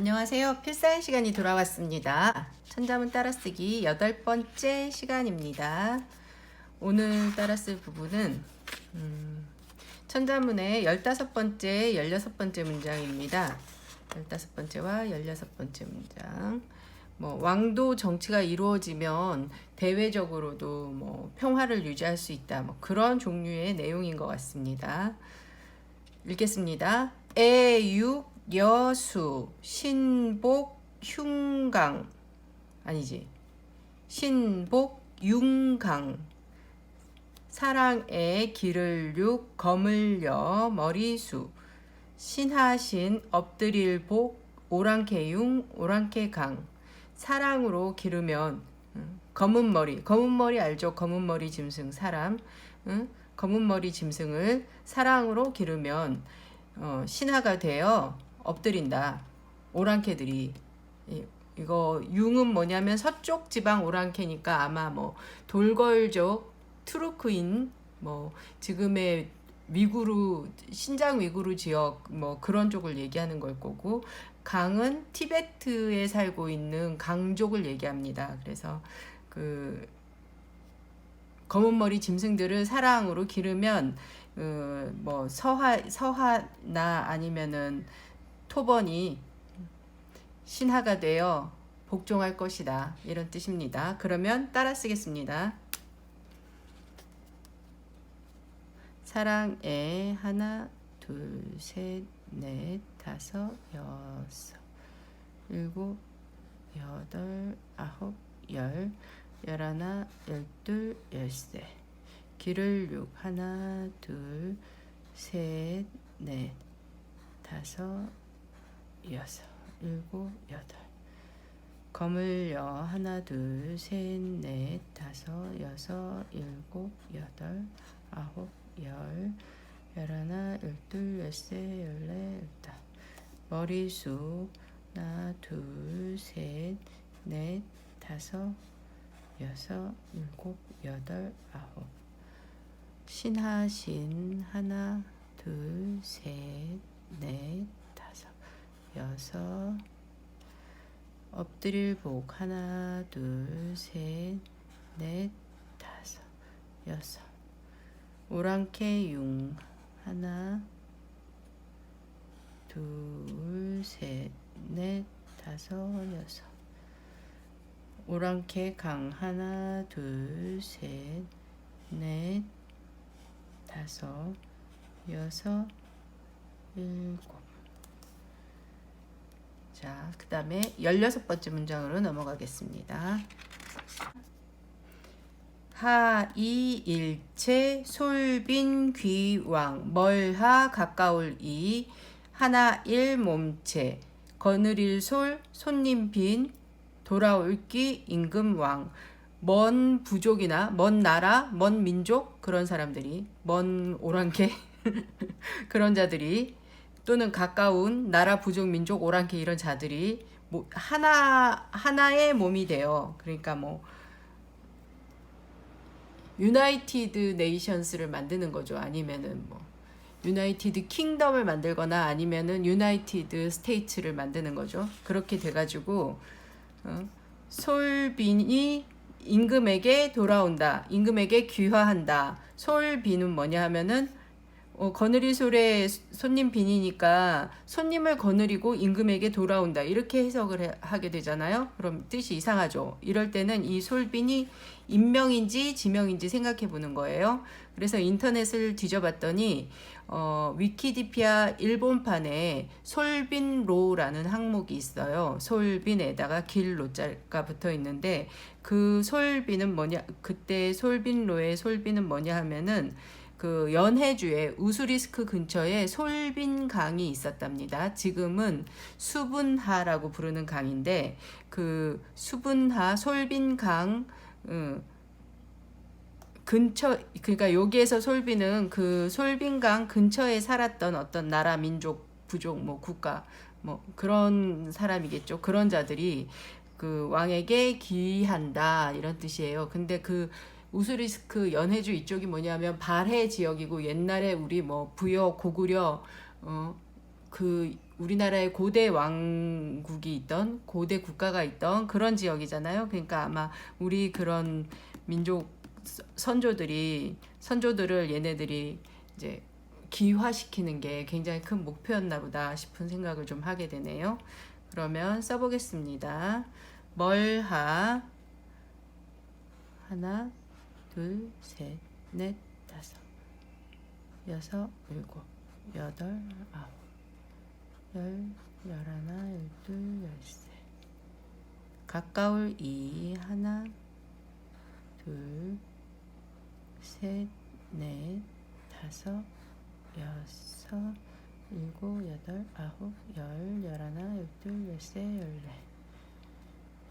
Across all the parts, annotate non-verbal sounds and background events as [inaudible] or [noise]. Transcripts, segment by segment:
안녕하세요. 필사의 시간이 돌아왔습니다. 천자문 따라쓰기 여덟 번째 시간입니다. 오늘 따라쓸 부분은 음, 천자문의 열다섯 번째, 열여섯 번째 문장입니다. 열다섯 번째와 열여섯 번째 문장. 뭐 왕도 정치가 이루어지면 대외적으로도 뭐 평화를 유지할 수 있다. 뭐 그런 종류의 내용인 것 같습니다. 읽겠습니다. 애육 여수 신복 흉강. 아니지. 신복 융강. 사랑의 길을 육여 머리수. 신하신 엎드릴 복 오랑캐융 오랑캐강. 사랑으로 기르면 응, 검은 머리. 검은 머리 알죠? 검은 머리 짐승 사람. 응? 검은 머리 짐승을 사랑으로 기르면 어, 신하가 되어 엎드린다. 오랑캐들이 이, 이거 융은 뭐냐면 서쪽 지방 오랑캐니까 아마 뭐 돌걸족 투르크인 뭐 지금의 위구르 신장 위구르 지역 뭐 그런 쪽을 얘기하는 걸 거고 강은 티베트에 살고 있는 강족을 얘기합니다. 그래서 그 검은 머리 짐승들을 사랑으로 기르면 어, 뭐 서하 서하나 아니면은 토번이 신하가 되어 복종할 것이다 이런 뜻입니다. 그러면 따라 쓰겠습니다. 사랑에 하나 둘 셋 넷 다섯 여섯 일곱 여덟 아홉 열 열하나 열둘 열세 길을 육 하나 둘 셋 넷 다섯 여섯 일곱 여덟. 검을 여 하나 둘 셋 넷 다섯 여섯 일곱 여덟 아홉 열. 열하나 열둘 열세 열네 열다 머리수. 하나 둘 셋 넷 다섯 여섯 일곱 여덟 아홉. 신하신 하나 둘 셋넷 다섯 여섯. 엎드릴 복 하나 둘 셋 넷 다섯 여섯. 오랑캐 융 하나 둘 셋 넷 다섯 여섯. 오랑캐 강 하나 둘 셋 넷 다섯 여섯 일곱 자, 그 다음에 16번째 문장으로 넘어가겠습니다. 하이일체 솔빈 귀왕 멀하 가까울 이 하나일 몸체 거느릴 솔 손님 빈 돌아올기 임금왕 먼 부족이나 먼 나라 먼 민족 그런 사람들이 먼 오랑캐 [laughs] 그런 자들이 또는 가까운 나라 부족 민족 오랑캐 이런 자들이 뭐 하나 하나의 몸이 되어 그러니까 뭐 유나이티드 네이션스를 만드는 거죠. 아니면은 뭐 유나이티드 킹덤을 만들거나 아니면은 유나이티드 스테이츠를 만드는 거죠. 그렇게 돼가지고 어, 솔빈이 임금에게 돌아온다. 임금에게 귀화한다. 솔빈은 뭐냐 하면은 어, 거느리 솔의 손님 빈이니까 손님을 거느리고 임금에게 돌아온다. 이렇게 해석을 해, 하게 되잖아요. 그럼 뜻이 이상하죠. 이럴 때는 이 솔빈이 인명인지 지명인지 생각해 보는 거예요. 그래서 인터넷을 뒤져봤더니 어, 위키디피아 일본판에 솔빈로라는 항목이 있어요. 솔빈에다가 길로자가 붙어 있는데 그 솔빈은 뭐냐? 그때 솔빈로의 솔빈은 뭐냐 하면은 그 연해주에 우수리스크 근처에 솔빈 강이 있었답니다. 지금은 수분하라고 부르는 강인데 그 수분하 솔빈 강 음, 근처 그러니까 여기에서 솔빈은 그 솔빈강 근처에 살았던 어떤 나라 민족 부족 뭐 국가 뭐 그런 사람이겠죠. 그런 자들이 그 왕에게 기한다 이런 뜻이에요. 근데 그 우스리스크 연해주 이쪽이 뭐냐면 발해 지역이고 옛날에 우리 뭐 부여 고구려 어그 우리나라의 고대 왕국이 있던 고대 국가가 있던 그런 지역이잖아요. 그러니까 아마 우리 그런 민족 서- 선조들이 선조들을 얘네들이 이제 기화시키는 게 굉장히 큰 목표였나 보다 싶은 생각을 좀 하게 되네요. 그러면 써보겠습니다. 멀하. 하나 둘 셋 넷 다섯. 여섯 일곱 여덟 아홉. 열 열하나 열둘 열세 가까울 이 하나 둘 셋 넷 다섯 여섯 일곱 여덟 아홉 열 열하나 열둘 열세 열네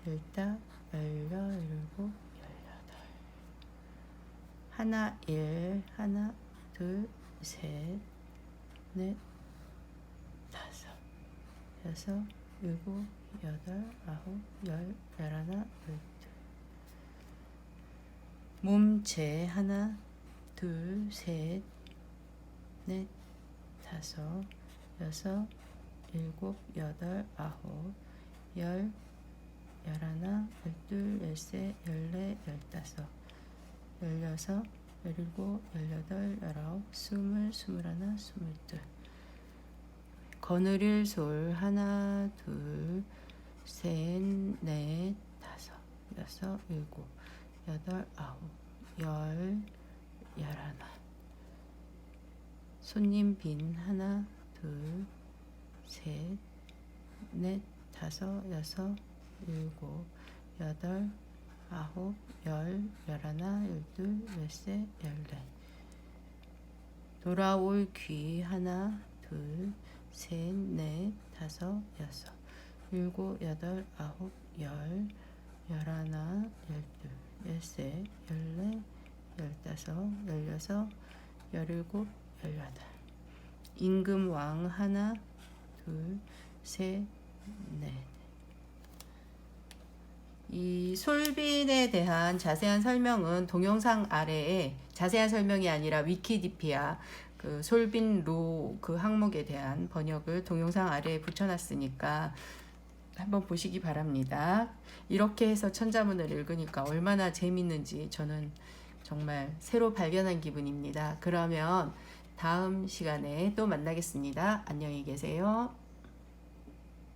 열다 열여 열일곱 열여덟. 하나 일 하나 둘 셋 넷 다섯. 여섯 일곱 여덟 아홉 열 열하나 열둘. 몸체 하나 둘 셋 넷 다섯. 여섯 일곱 여덟 아홉 열 열세 열네 열다섯 열여섯 열일곱 열여덟 열아홉 스물 스물하나 스물둘. 거느릴 솔 하나 둘 셋 넷 다섯 여섯 일곱 여덟 아홉 열 열하나. 손님 빈 하나 둘 셋 넷 다섯 여섯 일곱 여덟 아홉 열 열하나 열둘 열세 열네 돌아올 귀 하나 둘 셋 넷 다섯 여섯. 일곱 여덟 아홉 열 열하나 열둘 열세 열네 열다섯 열여섯 열일곱 열여덟. 임금 왕 하나 둘 셋 넷 이 솔빈에 대한 자세한 설명은 동영상 아래에 자세한 설명이 아니라 위키디피아 그 솔빈 로 그 항목에 대한 번역을 동영상 아래에 붙여놨으니까 한번 보시기 바랍니다. 이렇게 해서 천자문을 읽으니까 얼마나 재밌는지 저는 정말 새로 발견한 기분입니다. 그러면 다음 시간에 또 만나겠습니다. 안녕히 계세요.